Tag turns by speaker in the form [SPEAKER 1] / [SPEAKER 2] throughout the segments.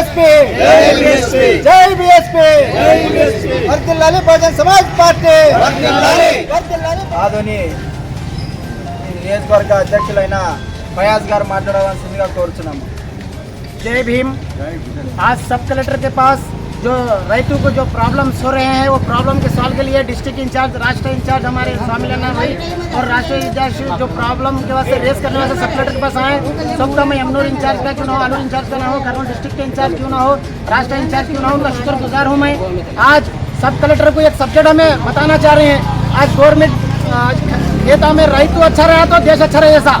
[SPEAKER 1] BSP జై BSP వర్తిల్లాలి Bahujan Samaj party వర్ధిల్లాలి. ఆధుని ఈ నియోజకవర్గ అధ్యక్షులైన ఫయాజ్ గారు మాట్లాడవలసిందిగా కోరుచున్నాము
[SPEAKER 2] जय भीम आज सब कलेक्टर के पास जो रैतू को जो प्रॉब्लम्स हो रहे हैं, वो प्रॉब्लम के सॉल्व के लिए डिस्ट्रिक्ट इंचार्ज राष्ट्रीय इंचार्ज हमारे स्वामी लेना भाई। और राष्ट्रीय इंचार्ज जो प्रॉब्लम के वास्ते रेस करने वाले सब कलेक्टर के पास आए सबका मैं यमुनूर इंचार्ज का क्यों ना हो आलूर इंचार्ज का ना हो कर्नूल डिस्ट्रिक्ट के इंचार्ज क्यों ना हो, राष्ट्रीय इंचार्ज क्यों ना हो, उनका शुक्रगुजार हूँ मैं। आज सब कलेक्टर को एक सब्जेक्ट हमें बताना चाह रहे हैं। आज गवर्नमेंट खेता में रैतु अच्छा रहा तो देश अच्छा रहे ऐसा।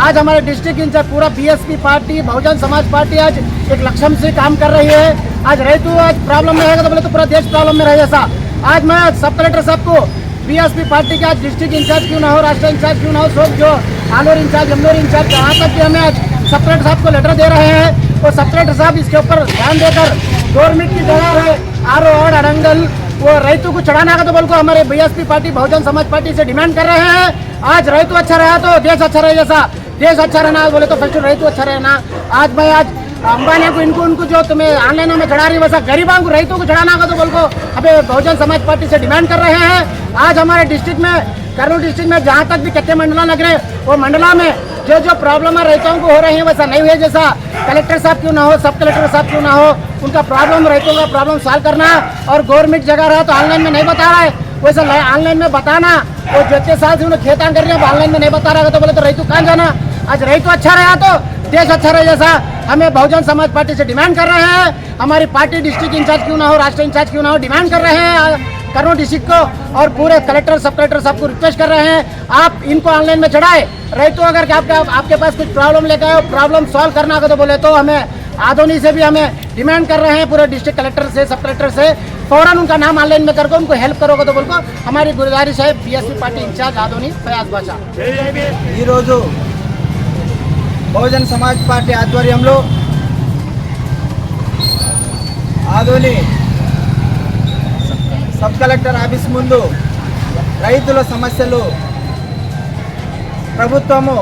[SPEAKER 2] आज हमारे डिस्ट्रिक्ट इंचार्ज पूरा BSP party, Bahujan Samaj party आज एक लक्ष्य से काम कर रही है। आज रैतु, आज प्रॉब्लम में रहेगा तो बोले तो पूरा देश प्रॉब्लम में रहेगा ऐसा। आज मैं, सब कलेक्टर साहब को बीएसपी पार्टी के आज डिस्ट्रिक्ट इंचार्ज क्यों ना हो, राष्ट्रीय इंचार्ज क्यों ना हो सब जो। आलोर इंचार्ज यमुनूर इंचार्ज यहाँ तक कि हमें आज सब कलेक्टर साहब को लेटर दे रहे हैं और सब कलेक्टर साहब इसके ऊपर ध्यान देकर गवर्नमेंट की जगह है, आर और अड़ंगल वो रैतु को चढ़ाना का तो बोल को हमारे BSP party, Bahujan Samaj party से डिमांड कर रहे हैं। आज रैतु अच्छा रहा तो देश अच्छा रहे जैसा देश अच्छा रहना, बोले तो फ़र्स्ट रैतु अच्छा रहना। आज मैं आज अंबानी को इनको उनको जो तुम्हें ऑनलाइन में चढ़ा रही है वैसा गरीबों को रैतु को चढ़ाना का तो बोल को अभी बहुजन समाज पार्टी से डिमांड कर रहे हैं। आज हमारे डिस्ट्रिक्ट में कर्नूल डिस्ट्रिक्ट में जहाँ तक भी कच्चे मंडला लग रहे हैं, वो मंडला में जो जो प्रॉब्लम है रैताओं को हो रही है वैसा नहीं हुए जैसा। कलेक्टर साहब क्यों ना हो सब कलेक्टर साहब क्यों ना हो उनका प्रॉब्लम रैतों का प्रॉब्लम सॉल्व करना। और गवर्नमेंट जगह रहा तो ऑनलाइन में नहीं बता रहा है। वैसा ऑनलाइन में बताना और जितने साल से उन्हें खेतान कर रहे हैं ऑनलाइन में नहीं बता रहा है तो बोले तो रैतु कहाँ जाना? आज रही तो अच्छा रहा तो देश अच्छा रहे जैसा। हमें बहुजन समाज पार्टी से डिमांड कर रहे हैं। हमारी पार्टी डिस्ट्रिक्ट इंचार्ज क्यों ना हो, राष्ट्र इंचार्ज क्यों ना हो, डिमांड कर रहे हैं। करोड़ डिस्ट्रिक्ट को और पूरे कलेक्टर सब कलेक्टर सबको रिक्वेस्ट कर रहे हैं। आप इनको ऑनलाइन में चढ़ाए। रही तो अगर आपके आपके पास कुछ प्रॉब्लम लेकर आए प्रॉब्लम सॉल्व करना होगा तो बोले तो हमें आधोनी से भी हमें डिमांड कर रहे हैं पूरे डिस्ट्रिक्ट कलेक्टर से सब कलेक्टर से। फ़ौरन उनका नाम ऑनलाइन में करके उनको हेल्प करोगे तो बोलो हमारी गुरुदारी साहब BSP party incharge Adoni Fayaz
[SPEAKER 1] Badshah. Bahujan Samaj party ఆధ్వర్యంలో ఆదోని సబ్ కలెక్టర్ ఆఫీస్ ముందు రైతుల సమస్యలు ప్రభుత్వము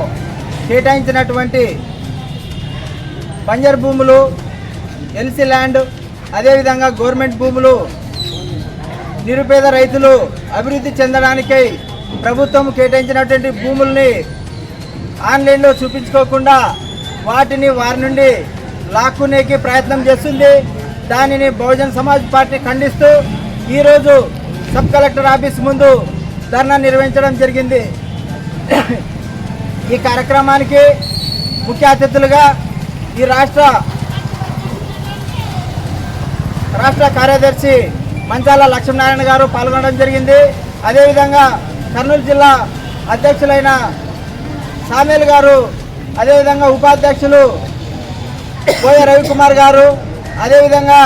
[SPEAKER 1] కేటాయించినటువంటి బంజర్ భూములు ఎల్సీ ల్యాండ్ అదేవిధంగా గవర్నమెంట్ భూములు నిరుపేద రైతులు అభివృద్ధి చెందడానికై ప్రభుత్వం కేటాయించినటువంటి భూముల్ని ఆన్లైన్లో చూపించుకోకుండా వాటిని వారి నుండి లాక్కునేకి ప్రయత్నం చేస్తుంది. దానిని బహుజన్ సమాజ్ పార్టీ ఖండిస్తూ ఈరోజు సబ్ కలెక్టర్ ఆఫీస్ ముందు ధర్నా నిర్వహించడం జరిగింది. ఈ కార్యక్రమానికి ముఖ్య అతిథులుగా ఈ రాష్ట్ర రాష్ట్ర కార్యదర్శి మంచాల లక్ష్మీనారాయణ గారు పాల్గొనడం జరిగింది. అదేవిధంగా కర్నూలు జిల్లా అధ్యక్షులైన సామేల్ గారు అదేవిధంగా ఉపాధ్యక్షులు పోయ రవికుమార్ గారు అదేవిధంగా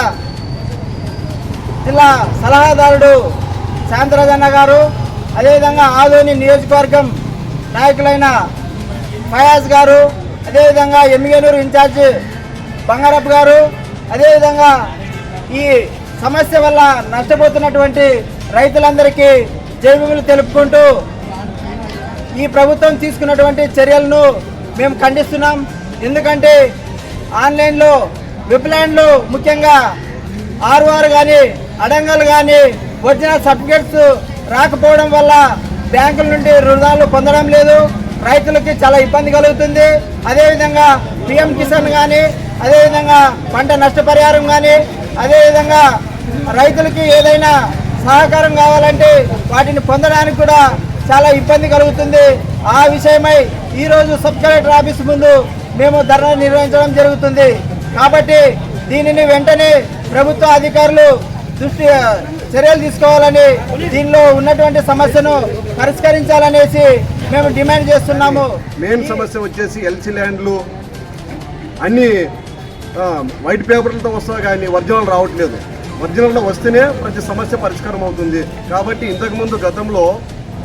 [SPEAKER 1] జిల్లా సలహాదారుడు శాంతరాజన్న గారు అదేవిధంగా ఆదోని నియోజకవర్గం నాయకులైన ఫయాజ్ గారు అదేవిధంగా ఎమ్మిగనూరు ఇన్ఛార్జి బంగారప్ప గారు అదేవిధంగా ఈ సమస్య వల్ల నష్టపోతున్నటువంటి రైతులందరికీ జైవములు తెలుపుకుంటూ ఈ ప్రభుత్వం తీసుకున్నటువంటి చర్యలను మేము ఖండిస్తున్నాం. ఎందుకంటే ఆన్లైన్లో వెబ్లైన్లో ముఖ్యంగా ఆర్ఓఆర్ కానీ అడంగల్ కానీ ఒరిజినల్ సర్టిఫికెట్స్ రాకపోవడం వల్ల బ్యాంకుల నుండి రుణాలు పొందడం లేదు. రైతులకి చాలా ఇబ్బంది కలుగుతుంది. అదేవిధంగా పిఎం కిసాన్ కానీ అదేవిధంగా పంట నష్టపరిహారం కానీ అదేవిధంగా రైతులకి ఏదైనా సహకారం కావాలంటే వాటిని పొందడానికి కూడా చాలా ఇబ్బంది కలుగుతుంది. ఆ విషయమై ఈరోజు సబ్ కలెక్టర్ ఆఫీస్ ముందు మేము ధర్నా నిర్వహించడం జరుగుతుంది. కాబట్టి దీనిని వెంటనే ప్రభుత్వ అధికారులు దృష్టి చర్యలు తీసుకోవాలని దీనిలో ఉన్నటువంటి సమస్యను పరిష్కరించాలనేసి మేము డిమాండ్ చేస్తున్నాము.
[SPEAKER 3] మెయిన్ సమస్య వచ్చేసి ఎల్సీ ల్యాండ్లు అన్ని వైట్ పేపర్లతో వస్తా కానీ ఒరిజినల్ రావట్లేదు. ఒరిజినల్లో వస్తేనే ప్రతి సమస్య పరిష్కారం అవుతుంది కాబట్టి ఇంతకుముందు గతంలో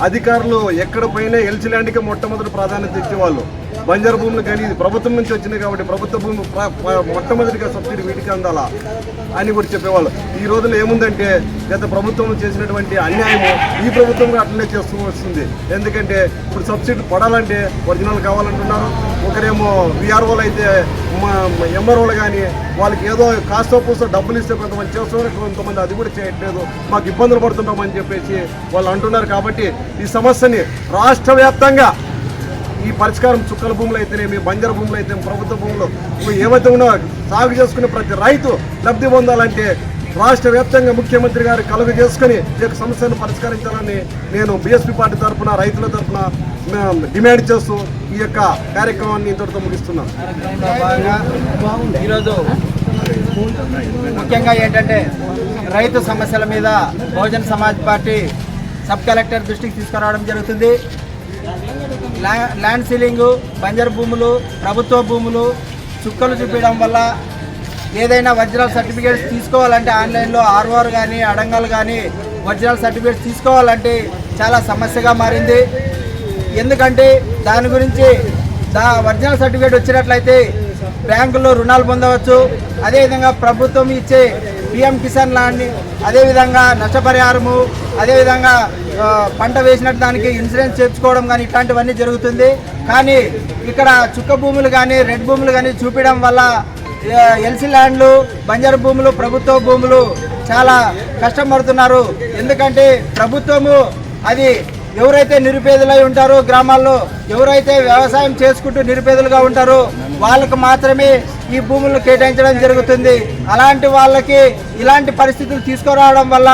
[SPEAKER 3] అధికారులు ఎక్కడ పోయినా ఎల్సీ ల్యాండ్కి మొట్టమొదటి ప్రాధాన్యత ఇచ్చేవాళ్ళు. బంజారు భూములు కానీ ఇది ప్రభుత్వం నుంచి వచ్చినాయి కాబట్టి ప్రభుత్వ భూమి మొట్టమొదటిగా సబ్సిడీ వీటికి అందాలా అని కూడా చెప్పేవాళ్ళు. ఈ రోజుల్లో ఏముందంటే గత ప్రభుత్వం చేసినటువంటి అన్యాయము ఈ ప్రభుత్వం కూడా అట్లనే చేస్తూ వస్తుంది. ఎందుకంటే ఇప్పుడు సబ్సిడీ పడాలంటే ఒరిజినల్ కావాలంటున్నారు. ఒకరేమో విఆర్ఓలు అయితే ఎంఆర్ఓలు కానీ వాళ్ళకి ఏదో కాస్తో పూసో డబ్బులు ఇస్తే కొంతమంది చేస్తున్నారు కొంతమంది అది కూడా చేయట్లేదు మాకు ఇబ్బందులు పడుతుంటామని చెప్పేసి వాళ్ళు అంటున్నారు కాబట్టి ఈ సమస్యని రాష్ట్ర వ్యాప్తంగా ఈ పరిష్కారం చుక్కల భూములు అయితేనేమి బంజర భూములు అయితే ప్రభుత్వ భూములు. ఏమైతే ఏవైతే ఉన్నా సాగు చేసుకునే ప్రతి రైతు లబ్ధి పొందాలంటే రాష్ట్ర వ్యాప్తంగా ముఖ్యమంత్రి గారు కలుగు చేసుకుని ఈ యొక్క సమస్యను పరిష్కరించాలని నేను బీఎస్పీ పార్టీ తరఫున రైతుల తరఫున డిమాండ్ చేస్తూ ఈ యొక్క కార్యక్రమాన్ని ఇంతటితో ముగిస్తున్నాను.
[SPEAKER 1] ఈరోజు ముఖ్యంగా ఏంటంటే రైతు సమస్యల మీద Bahujan Samaj party sub collector దృష్టికి తీసుకురావడం జరుగుతుంది. ల్యాండ్ సీలింగ్ బంజర్ భూములు ప్రభుత్వ భూములు చుక్కలు చూపించడం వల్ల ఏదైనా ఒరిజినల్ సర్టిఫికేట్స్ తీసుకోవాలంటే ఆన్లైన్లో ఆర్ఓఆర్ కానీ అడంగల్ కానీ ఒరిజినల్ సర్టిఫికేట్స్ తీసుకోవాలంటే చాలా సమస్యగా మారింది. ఎందుకంటే దాని గురించి దా ఒరిజినల్ సర్టిఫికేట్ వచ్చినట్లయితే బ్యాంకుల్లో రుణాలు పొందవచ్చు. అదేవిధంగా ప్రభుత్వం ఇచ్చే పిఎం కిసాన్ లాంటి అదేవిధంగా నష్టపరిహారము అదేవిధంగా పంట వేసినట్టు దానికి ఇన్సూరెన్స్ చేర్చుకోవడం కానీ ఇట్లాంటివన్నీ జరుగుతుంది. కానీ ఇక్కడ చుక్క భూములు కానీ రెడ్ భూములు కానీ చూపించడం వల్ల ఎల్సీ ల్యాండ్లు బంజారు భూములు ప్రభుత్వ భూములు చాలా కష్టపడుతున్నారు. ఎందుకంటే ప్రభుత్వము అది ఎవరైతే నిరుపేదలై ఉంటారో గ్రామాల్లో ఎవరైతే వ్యవసాయం చేసుకుంటూ నిరుపేదలుగా ఉంటారో వాళ్ళకు మాత్రమే ఈ భూములను కేటాయించడం జరుగుతుంది. అలాంటి వాళ్ళకి ఇలాంటి పరిస్థితులు తీసుకురావడం వల్ల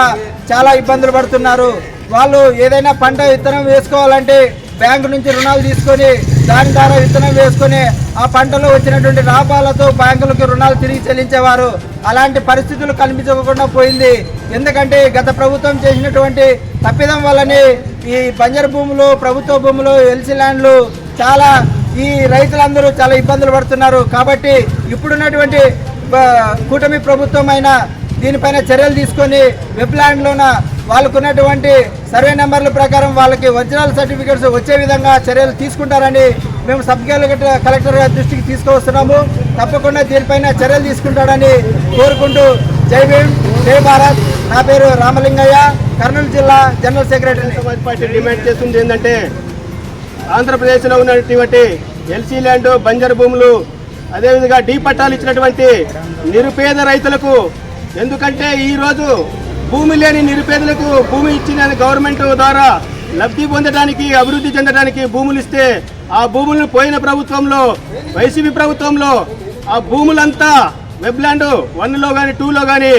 [SPEAKER 1] చాలా ఇబ్బందులు పడుతున్నారు. వాళ్ళు ఏదైనా పంట విత్తనం వేసుకోవాలంటే బ్యాంకు నుంచి రుణాలు తీసుకొని దాని ద్వారా విత్తనం వేసుకొని ఆ పంటలో వచ్చినటువంటి లాభాలతో బ్యాంకులకు రుణాలు తిరిగి చెల్లించేవారు. అలాంటి పరిస్థితులు కనిపించకుండా పోయింది. ఎందుకంటే గత ప్రభుత్వం చేసినటువంటి తప్పిదం వల్లనే ఈ బంజరు భూములు ప్రభుత్వ భూములు ఎల్సీ ల్యాండ్లు చాలా ఈ రైతులందరూ చాలా ఇబ్బందులు పడుతున్నారు. కాబట్టి ఇప్పుడున్నటువంటి కూటమి ప్రభుత్వం అయినా దీనిపైన చర్యలు తీసుకొని వెబ్ ల్యాండ్లోన వాళ్ళకు ఉన్నటువంటి సర్వే నెంబర్ల ప్రకారం వాళ్ళకి ఒరిజినల్ సర్టిఫికేట్స్ వచ్చే విధంగా చర్యలు తీసుకుంటారని మేము సబ్ కలెక్టర్ కలెక్టర్ గారి దృష్టికి తీసుకువస్తున్నాము. తప్పకుండా దీనిపైన చర్యలు తీసుకుంటాడని కోరుకుంటూ జై భీమ్ జై భారత్. నా పేరు రామలింగయ్య. కర్నూలు జిల్లా general secretary.
[SPEAKER 4] Samaj party demand చేస్తుంది ఏంటంటే ఆంధ్రప్రదేశ్లో ఉన్నటువంటి ఎల్సీ ల్యాండ్ బంజర్ భూములు అదేవిధంగా డీ పట్టాలు ఇచ్చినటువంటి నిరుపేద రైతులకు ఎందుకంటే ఈరోజు భూమి లేని నిరుపేదలకు భూమి ఇచ్చిన గవర్నమెంట్ ద్వారా లబ్ధి పొందడానికి అభివృద్ధి చెందడానికి భూములు ఇస్తే ఆ భూములను పోయిన ప్రభుత్వంలో వైసీపీ ప్రభుత్వంలో ఆ భూములంతా వెబ్లాండ్ వన్లో కానీ టూలో కానీ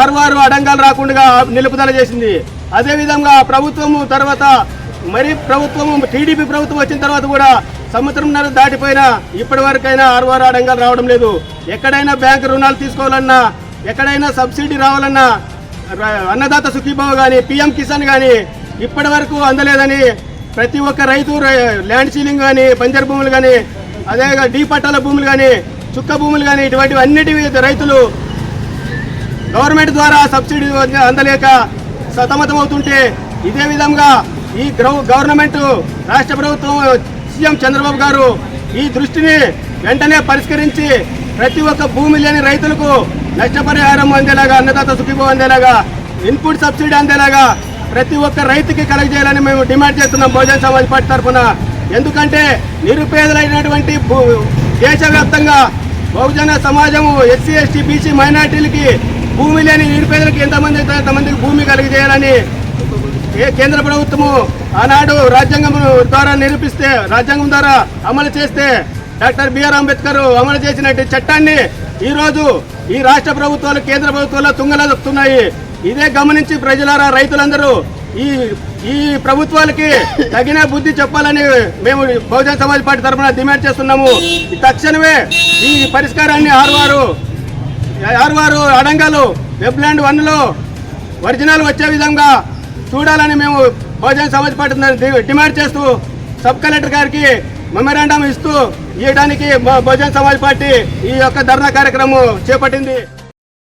[SPEAKER 4] ఆరువారు అడంగాలు రాకుండా నిలుపుదల చేసింది. అదేవిధంగా ప్రభుత్వము తర్వాత మరి ప్రభుత్వము టీడీపీ ప్రభుత్వం వచ్చిన తర్వాత కూడా సంవత్సరంన్నర దాటిపోయినా ఇప్పటి వరకైనా ఆరువారు అడంగాలు రావడం లేదు. ఎక్కడైనా బ్యాంకు రుణాలు తీసుకోవాలన్నా ఎక్కడైనా సబ్సిడీ రావాలన్నా అన్నదాత సుఖీభావ కానీ పిఎం కిసాన్ కానీ ఇప్పటి వరకు అందలేదని ప్రతి ఒక్క రైతు ల్యాండ్ సీలింగ్ కానీ బంజర్ భూములు కానీ అదే డీ పట్టాల భూములు కానీ చుక్క భూములు కానీ ఇటువంటివి అన్నిటి రైతులు గవర్నమెంట్ ద్వారా సబ్సిడీ అందలేక సతమతమవుతుంటే ఇదే విధంగా ఈ గ్రౌ- గవర్నమెంట్ రాష్ట్ర ప్రభుత్వం సీఎం చంద్రబాబు గారు ఈ దృష్టిని వెంటనే పరిష్కరించి ప్రతి ఒక్క భూమి లేని రైతులకు నష్టపరిహారం అందేలాగా అన్నదాత సుఖీభావం అందేలాగా ఇన్పుట్ సబ్సిడీ అందేలాగా ప్రతి ఒక్క రైతుకి చేయాలని మేము డిమాండ్ చేస్తున్నాం బహుజన సమాజ్ పార్టీ తరఫున. ఎందుకంటే నిరుపేదలైనటువంటి దేశవ్యాప్తంగా బహుజన సమాజము ఎస్సీ ఎస్టీ బీసీ మైనార్టీలకి భూమి లేని నిరుపేదలకు ఎంతమంది అయితే అంతమందికి భూమి చేయాలని ఏ కేంద్ర ప్రభుత్వము ఆనాడు రాజ్యాంగం ద్వారా నిరూపిస్తే రాజ్యాంగం ద్వారా అమలు చేస్తే డాక్టర్ బిఆర్ అంబేద్కర్ అమలు చేసినట్టు చట్టాన్ని ఈ రోజు ఈ రాష్ట్ర ప్రభుత్వాలు కేంద్ర ప్రభుత్వాలు తుంగలొస్తున్నాయి ఇదే గమనించి ప్రజలారా రైతులందరూ ఈ ఈ ప్రభుత్వాలకి తగిన బుద్ధి చెప్పాలని మేము బహుజన సమాజ్ పార్టీ తరఫున డిమాండ్ చేస్తున్నాము. తక్షణమే ఈ పరిష్కారాన్ని ఆరువారు ఆరువారు అడంగాలు వెబ్లాండ్ వన్లో ఒరిజినల్ వచ్చే విధంగా చూడాలని మేము బహుజన సమాజ్ పార్టీ డిమాండ్ చేస్తూ సబ్ కలెక్టర్ గారికి మెమరాండం ఇస్తూ ఇవ్వడానికి బహుజన సమాజ్ పార్టీ ఈ యొక్క ధర్నా కార్యక్రమం చేపట్టింది.